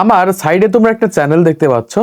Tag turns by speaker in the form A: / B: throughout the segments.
A: আমার সাইডে তোমরা একটা চ্যানেল দেখতে পাচ্ছ।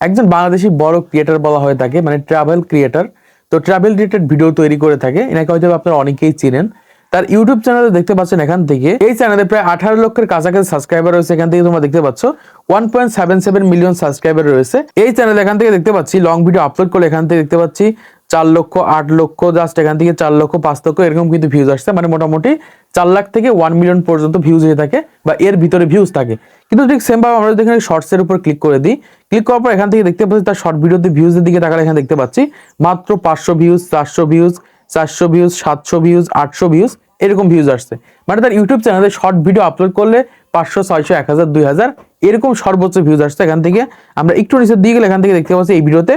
A: একজন বাংলাদেশি বড় ক্রিয়েটার বলা হয়ে থাকে মানে ট্রাভেল ক্রিয়েটার তো ট্রাভেল রিলেটেড ভিডিও তৈরি করে থাকে। এনাকে হয়তো আপনারা অনেকেই চিনেন। তার ইউটিউব চ্যানেলে দেখতে পাচ্ছেন এখান থেকে। এই চ্যানেলে প্রায় আঠারো লক্ষের কাছাকাছি সাবস্ক্রাইবার রয়েছে এখান থেকে তোমরা দেখতে পাচ্ছ। One point seven seven million subscriber রয়েছে। এই চ্যানেল এখান থেকে দেখতে পাচ্ছি লং ভিডিও আপলোড করলে এখান থেকে দেখতে পাচ্ছি। চার লক্ষ, আট লক্ষ জাস্ট এখান থেকে চার লক্ষ, পাঁচ লক্ষ, এরকম কিন্তু ভিউজ আসছে। মানে মোটামুটি চার লাখ থেকে ওয়ান মিলিয়ন পর্যন্ত ভিউজ হয়ে থাকে বা এর ভিতরে ভিউজ থাকে। কিন্তু ঠিক সেম ভাবে আমরা যদি এখানে শর্টসের উপর ক্লিক করে দিই ক্লিক করার পর এখান থেকে দেখতে পাচ্ছি তার শর্ট ভিডিওতে ভিউজের দিকে তাকালে এখানে দেখতে পাচ্ছি, মাত্র পাঁচশো ভিউজ চারশো ভিউজ চারশো ভিউজ সাতশো ভিউজ আটশো ভিউজ এরকম ভিউজ আসছে। মানে তার ইউটিউব চ্যানেলে শর্ট ভিডিও আপলোড করলে পাঁচশো, ছয়শো, এক হাজার, দুই হাজার, এরকম সর্বোচ্চ ভিউজ আসছে এখান থেকে। আমরা একটু নিচে দিয়ে গেলে এখান থেকে দেখতে পাচ্ছি এই ভিডিওতে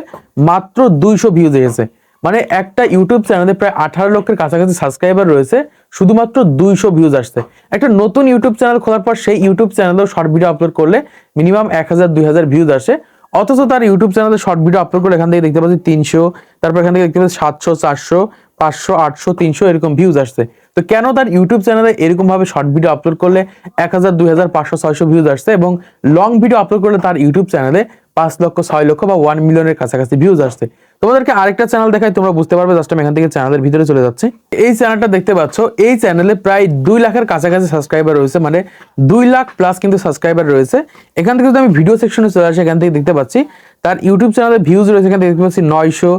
A: মাত্র দুইশো ভিউজ এসেছে। মানে একটা ইউটিউব চ্যানেলে প্রায় আঠারো লক্ষের কাছাকাছি সাবস্ক্রাইবার রয়েছে, শুধুমাত্র দুইশো ভিউজ আসছে। একটা নতুন ইউটিউব চ্যানেল খোলার পর সেই ইউটিউব চ্যানেলেও শর্ট ভিডিও আপলোড করলে মিনিমাম এক হাজার, দুই হাজার ভিউজ আসে। অথচ তার ইউটিউব চ্যানেলে শর্ট ভিডিও আপলোড করে এখান থেকে দেখতে পাচ্ছি তিনশো, তারপর এখান থেকে দেখতে পাচ্ছি সাতশো, চারশো, পাঁচশো, আটশো, তিনশো এরকম ভিউজ আসছে। তো কেন তার ইউটিউব চ্যানেলে এরকম ভাবে শর্ট ভিডিও আপলোড করলে এক হাজার, দুই হাজার, পাঁচশো, ছয়শো ভিউজ আসছে এবং লং ভিডিও আপলোড করলে তার ইউটিউব চ্যানেলে পাঁচ লক্ষ, ছয় লক্ষ বা ওয়ান মিলিয়নের কাছাকাছি ভিউজ আসছে? তোমাদেরকে আরেকটা চ্যানেল দেখাই, তোমরা বুঝতে পারবে জাস্ট আমি এখান থেকে চ্যানেলের ভিতরে চলে যাচ্ছি। এই চ্যানেলটা দেখতে পাচ্ছ, এই চ্যানেলে প্রায় দুই লাখের কাছাকাছি সাবস্ক্রাইবার রয়েছে মানে দুই লাখ প্লাস কিন্তু সাবস্ক্রাইবার রয়েছে। এখান থেকে যদি আমি ভিডিও সেকশনে চলে আসি, এখান থেকে দেখতে পাচ্ছি, তার ইউটিউব চ্যানেলে ভিউজ রয়েছে, এখান থেকে দেখতে পাচ্ছি নয়শো,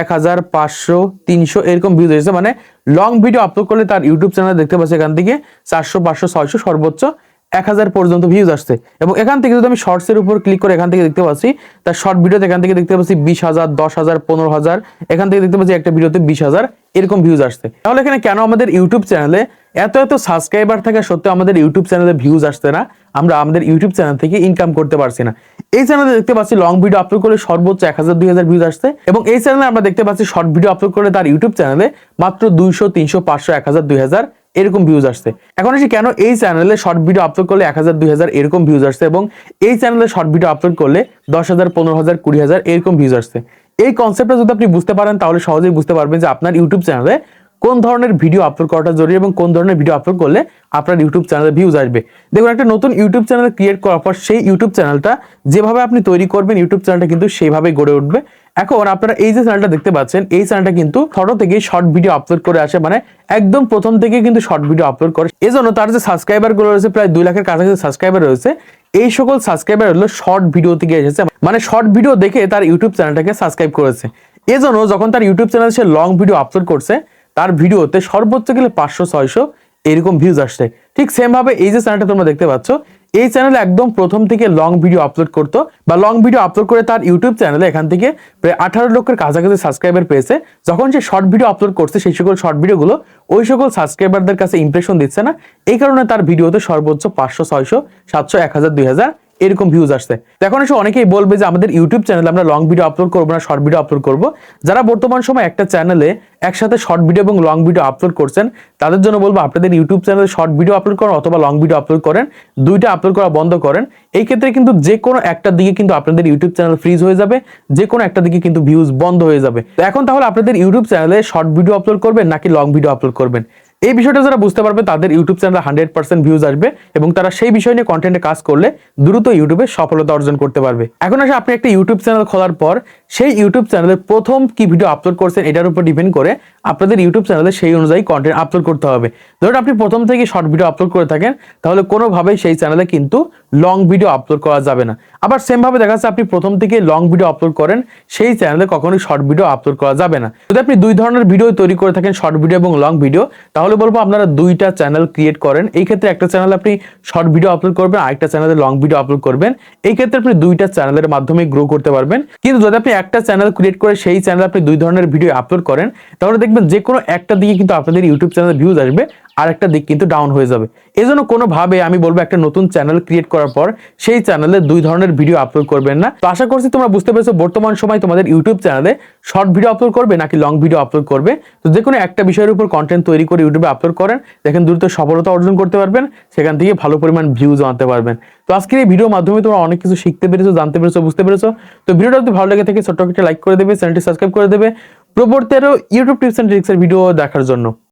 A: এক হাজার, পাঁচশো, তিনশো, এরকম ভিউজ রয়েছে মানে লং ভিডিও আপলোড করলে তার ইউটিউব চ্যানেলে দেখতে পাচ্ছি, এখান থেকে চারশো, পাঁচশো, ছয়শো সর্বোচ্চ। এক হাজার পর্যন্ত ভিউজ আসছে। এবং এখান থেকে যদি আমি শর্টসের উপর ক্লিক করে এখান থেকে দেখতে পাচ্ছি, তার শর্ট ভিডিওতে এখান থেকে দেখতে পাচ্ছি বিশ হাজার, দশ হাজার, পনেরো হাজার, এখান থেকে দেখতে পাচ্ছি একটা ভিডিওতে বিশ হাজার, এরকম ভিউজ আসছে। তাহলে এখানে কেন আমাদের ইউটিউব চ্যানেলে এত এত সাবস্ক্রাইবার থাকা সত্ত্বেও আমাদের ইউটিউব চ্যানেলে ভিউজ আসছে না? আমরা আমাদের ইউটিউব চ্যানেল থেকে ইনকাম করতে পারছি না। এই চ্যানেলে দেখতে পাচ্ছি লং ভিডিও আপলোড করলে সর্বোচ্চ এক হাজার, দুই হাজার ভিউজ আসছে। এবং এই চ্যানেলে আমরা দেখতে পাচ্ছি শর্ট ভিডিও আপলোড করলে তার ইউটিউব চ্যানেলে মাত্র দুইশো, তিনশো, পাঁচশো, এক হাজার, দুই হাজার। এরকম ভিউজ আসছে। এখন আসি কেন এই চ্যানেলে শর্ট ভিডিও আপলোড করলে এক হাজার, দুই হাজার এরকম ভিউজ আসছে এবং এই চ্যানেলে শর্ট ভিডিও আপলোড করলে দশ হাজার, পনেরো হাজার, কুড়ি হাজার এরকম ভিউজ আসছে। এই কনসেপ্টটা যদি আপনি বুঝতে পারেন, তাহলে সহজেই বুঝতে পারবেন যে আপনার ইউটিউব চ্যানেলে কোন ধরনের ভিডিও আপলোড করাটা জরুরি এবং কোন ধরনের ভিডিও আপলোড করলে আপনার ইউটিউব চ্যানেলে ভিউজ আসবে? দেখুন, একটা নতুন ইউটিউব চ্যানেল ক্রিয়েট করার পর সেই ইউটিউব চ্যানেলটা যেভাবে আপনি তৈরি করবেন ইউটিউব চ্যানেলটা কিন্তু সেইভাবে গড়ে উঠবে। এখন আপনারা এই যে চ্যানেলটা দেখতে পাচ্ছেন, এই চ্যানেলটা কিন্তু ছোট থেকে শর্ট ভিডিও আপলোড করে আসে মানে একদম প্রথম থেকে কিন্তু শর্ট ভিডিও আপলোড করে। এজন্য তার যে সাবস্ক্রাইবারগুলো রয়েছে, প্রায় দুই লাখের কাছাকাছি সাবস্ক্রাইবার রয়েছে, এই সকল সাবস্ক্রাইবার হলো শর্ট ভিডিও থেকে এসেছে। মানে শর্ট ভিডিও দেখে তার ইউটিউব চ্যানেলটাকে সাবস্ক্রাইব করেছে। এজন্য যখন তার ইউটিউব চ্যানেলে সে লং ভিডিও আপলোড করছে তার ভিডিওতে সর্বোচ্চ গেলে পাঁচশো, ছয়শো এরকম ভিউজ আসছে। ঠিক সেম ভাবে এই যে চ্যানেলটা তোমরা দেখতে পাচ্ছ, এই চ্যানেলে একদম প্রথম থেকে লং ভিডিও আপলোড করতো বা লং ভিডিও আপলোড করে তার ইউটিউব চ্যানেলে এখান থেকে প্রায় আঠারো লক্ষের কাছাকাছি সাবস্ক্রাইবার পেয়েছে। যখন সে শর্ট ভিডিও আপলোড করছে, সেই সকল শর্ট ভিডিওগুলো ওই সকল সাবস্ক্রাইবারদের কাছে ইমপ্রেশন দিচ্ছে না। এই কারণে তার ভিডিওতে সর্বোচ্চ পাঁচশো, ছয়শো, সাতশো, এক হাজার, দুই হাজার এরকম ভিউজ আসছে। এখন এসে অনেকেই বলবে যে আমাদের ইউটিউব চ্যানেলে আমরা লং ভিডিও আপলোড করব না শর্ট ভিডিও আপলোড করব। যারা বর্তমান সময় একটা চ্যানেলে একসাথে শর্ট ভিডিও এবং লং ভিডিও আপলোড করছেন, তাদের জন্য বলব আপনাদের ইউটিউব চ্যানেলে শর্ট ভিডিও আপলোড করেন অথবা লং ভিডিও আপলোড করেন, দুইটা আপলোড করা বন্ধ করেন। এই ক্ষেত্রে কিন্তু যে কোনো একটা দিকে কিন্তু আপনাদের ইউটিউব চ্যানেল ফ্রিজ হয়ে যাবে, যে কোনো একটা দিকে কিন্তু ভিউজ বন্ধ হয়ে যাবে। এখন তাহলে আপনাদের ইউটিউব চ্যানেলে শর্ট ভিডিও আপলোড করবেন নাকি লং ভিডিও আপলোড করবেন? এই বিষয়টা যারা বুঝতে পারবে, তাদের ইউটিউব চ্যানেলে হান্ড্রেড পার্সেন্ট ভিউজ আসবে এবং তারা সেই বিষয় নিয়ে কন্টেন্টে কাজ করলে দ্রুত ইউটিউবে সফলতা অর্জন করতে পারবে। এখন আসে আপনি একটা ইউটিউব চ্যানেল খোলার পর সেই ইউটিউব চ্যানেলের প্রথম কি ভিডিও আপলোড করছেন এটার উপর ডিপেন্ড করে আপনাদের ইউটিউব চ্যানেলে সেই অনুযায়ী কন্টেন্ট আপলোড করতে হবে। ধরুন আপনি প্রথম থেকে শর্ট ভিডিও আপলোড করে থাকেন, তাহলে কোনোভাবেই সেই চ্যানেলে কিন্তু লং ভিডিও আপলোড করা যাবে না। আবার সেম ভাবে দেখা যাচ্ছে আপনি প্রথম থেকে লং ভিডিও আপলোড করেন, সেই চ্যানেলে কখনোই শর্ট ভিডিও আপলোড করা যাবে না। যদি আপনি দুই ধরনের ভিডিও তৈরি করে থাকেন শর্ট ভিডিও এবং লং ভিডিও তাহলে বলব আপনারা দুইটা চ্যানেল ক্রিয়েট করেন। এই ক্ষেত্রে একটা চ্যানেলে আপনি শর্ট ভিডিও আপলোড করবেন, আরেকটা চ্যানেলে লং ভিডিও আপলোড করবেন। এই ক্ষেত্রে আপনি দুইটা চ্যানেলের মাধ্যমে গ্রো করতে পারবেন। কিন্তু যদি আপনি একটা চ্যানেল ক্রিয়েট করে সেই চ্যানেলে আপনি দুই ধরনের ভিডিও আপলোড করেন, তাহলে দেখবেন যে কোনো একটা দিকে কিন্তু আপনাদের ইউটিউব চ্যানেল ভিউজ আসবে। আর একটা দিক কিন্তু ডাউন হয়ে যাবে। এই জন্য কোনোভাবে আমি বলব একটা নতুন চ্যানেল ক্রিয়েট করার পর সেই চ্যানেলে দুই ধরনের ভিডিও আপলোড করবেন না। তো আশা করছি তোমরা বুঝতে পেরেছ, বর্তমান সময় তোমাদের ইউটিউব চ্যানেলে শর্ট ভিডিও আপলোড করবে নাকি লং ভিডিও আপলোড করবে? তো যে কোনো একটা বিষয়ের উপর কন্টেন্ট তৈরি করে ইউটিউবে আপলোড করেন, দেখেন দ্রুত সফলতা অর্জন করতে পারবেন, সেখান থেকে ভালো পরিমাণ ভিউজ আনতে পারবেন। তো আজকের এই ভিডিওর মাধ্যমে তোমরা অনেক কিছু শিখতে পেরেছ, জানতে পেরেছ, বুঝতে পেরেছ। তো ভিডিওটা যদি ভালো লেগে থাকে, ছোট্ট একটা লাইক করে দেবে চ্যানেলটি সাবস্ক্রাইব করে দেবে। প্রবর্তেরও ইউটিউব টিপস অ্যান্ড ট্রিক্সের ভিডিও দেখার জন্য।